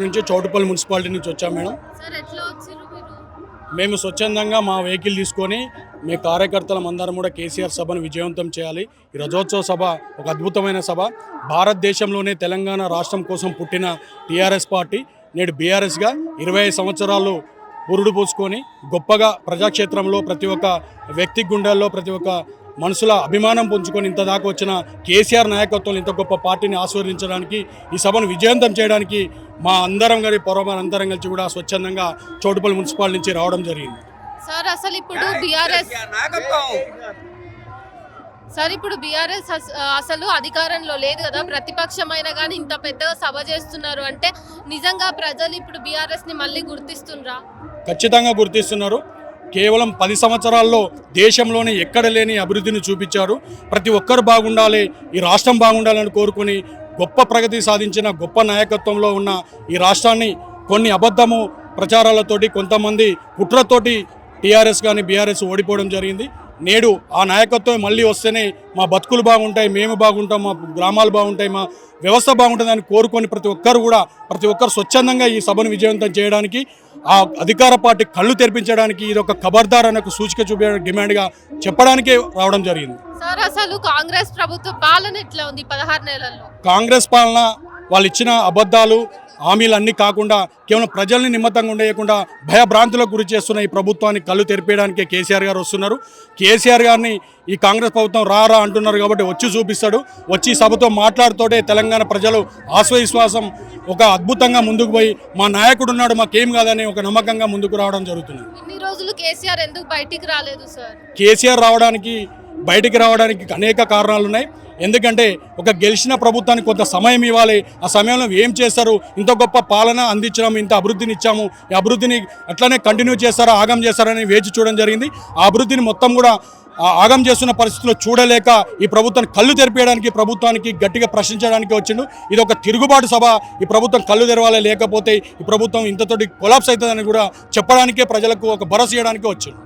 నుంచి చౌటుపల్లి మున్సిపాలిటీ నుంచి వచ్చాం మేడం. మేము స్వచ్ఛందంగా మా వెహికల్ తీసుకొని మీ కార్యకర్తలం అందరం కూడా కేసీఆర్ సభను విజయవంతం చేయాలి. ఈ రజోత్సవ సభ ఒక అద్భుతమైన సభ. భారతదేశంలోనే తెలంగాణ రాష్ట్రం కోసం పుట్టిన టీఆర్ఎస్ పార్టీ. నేడు బీఆర్ఎస్గా ఇరవై ఐదు సంవత్సరాలు పురుడు పోసుకొని గొప్పగా ప్రజాక్షేత్రంలో ప్రతి ఒక్క వ్యక్తి గుండెల్లో ప్రతి ఒక్క మనుషుల అభిమానం పుంజుకొని ఇంత దాకా వచ్చిన కేసీఆర్ నాయకత్వంలో ఇంత గొప్ప పార్టీని ఆస్వాదించడానికి ఈ సభను విజయవంతం చేయడానికి మా అందరం గారి పొరమ అందరం కలిసి కూడా స్వచ్ఛందంగా చోటుపల్లి మున్సిపాలిటీ నుంచి రావడం జరిగింది. సార్ అసలు ఇప్పుడు బీఆర్ఎస్ సార్ ఇప్పుడు బీఆర్ఎస్ అసలు అధికారంలో లేదు కదా. ప్రతిపక్షమైన కానీ ఇంత పెద్దగా సభ చేస్తున్నారు అంటే నిజంగా ప్రజలు ఇప్పుడు బీఆర్ఎస్ని మళ్ళీ గుర్తిస్తుండ్రా? ఖచ్చితంగా గుర్తిస్తున్నారు. కేవలం పది సంవత్సరాల్లో దేశంలోనే ఎక్కడ లేని అభివృద్ధిని చూపించారు. ప్రతి ఒక్కరు బాగుండాలి ఈ రాష్ట్రం బాగుండాలని కోరుకుని గొప్ప ప్రగతి సాధించిన గొప్ప నాయకత్వంలో ఉన్న ఈ రాష్ట్రాన్ని కొన్ని అబద్ధము ప్రచారాలతోటి కొంతమంది కుట్రతోటి టీఆర్ఎస్ కానీ బీఆర్ఎస్ ఓడిపోవడం జరిగింది. నేడు ఆ నాయకత్వం మళ్ళీ వస్తేనే మా బతుకులు బాగుంటాయి మేము బాగుంటాం మా గ్రామాలు బాగుంటాయి మా వ్యవస్థ బాగుంటుందని కోరుకొని ప్రతి ఒక్కరు కూడా ప్రతి ఒక్కరు స్వచ్ఛందంగా ఈ సభను విజయవంతం చేయడానికి ఆ అధికార పార్టీ కళ్ళు తెరిపించడానికి ఇది ఒక ఖబర్దార్ అనే సూచిక చూపే డిమాండ్గా చెప్పడానికే రావడం జరిగింది. సార్ అసలు కాంగ్రెస్ ప్రభుత్వ పాలన ఎట్లా ఉంది పదహారు నెలల్లో? కాంగ్రెస్ పాలన వాళ్ళు ఇచ్చిన అబద్ధాలు హామీలు అన్నీ కాకుండా కేవలం ప్రజల్ని నిమ్మతంగా ఉండేయకుండా భయభ్రాంతులకు గురి చేస్తున్న ఈ ప్రభుత్వాన్ని కళ్ళు తెరిపేయడానికే కేసీఆర్ గారు వస్తున్నారు. కేసీఆర్ గారిని ఈ కాంగ్రెస్ ప్రభుత్వం రారా అంటున్నారు కాబట్టి వచ్చి చూపిస్తాడు. వచ్చి సభతో మాట్లాడుతోటే తెలంగాణ ప్రజలు ఆశ్వవిశ్వాసం ఒక అద్భుతంగా ముందుకు పోయి మా నాయకుడు ఉన్నాడు మాకేం కాదని ఒక నమ్మకంగా ముందుకు రావడం జరుగుతుంది. రోజులు కేసీఆర్ ఎందుకు బయటికి రాలేదు సార్? కేసీఆర్ రావడానికి బయటికి రావడానికి అనేక కారణాలు ఉన్నాయి ఎందుకంటే ఒక గెలిచిన ప్రభుత్వానికి కొంత సమయం ఇవ్వాలి. ఆ సమయంలో ఏం చేస్తారు? ఇంత గొప్ప పాలన అందించడం ఇంత అభివృద్ధిని ఇచ్చాము. ఈ అభివృద్ధిని అట్లనే కంటిన్యూ చేస్తారా ఆగం చేస్తారని వేచి చూడడం జరిగింది. ఆ అభివృద్ధిని మొత్తం కూడా ఆగం చేస్తున్న పరిస్థితుల్లో చూడలేక ఈ ప్రభుత్వాన్ని కళ్ళు తెరిపేయడానికి ప్రభుత్వానికి గట్టిగా ప్రశ్నించడానికి వచ్చిండు. ఇది ఒక తిరుగుబాటు సభ. ఈ ప్రభుత్వం కళ్ళు తెరవాలి. లేకపోతే ఈ ప్రభుత్వం ఇంతతోటి కొలాప్స్ అవుతుందని కూడా చెప్పడానికే ప్రజలకు ఒక భరోసా ఇవ్వడానికే వచ్చిండు.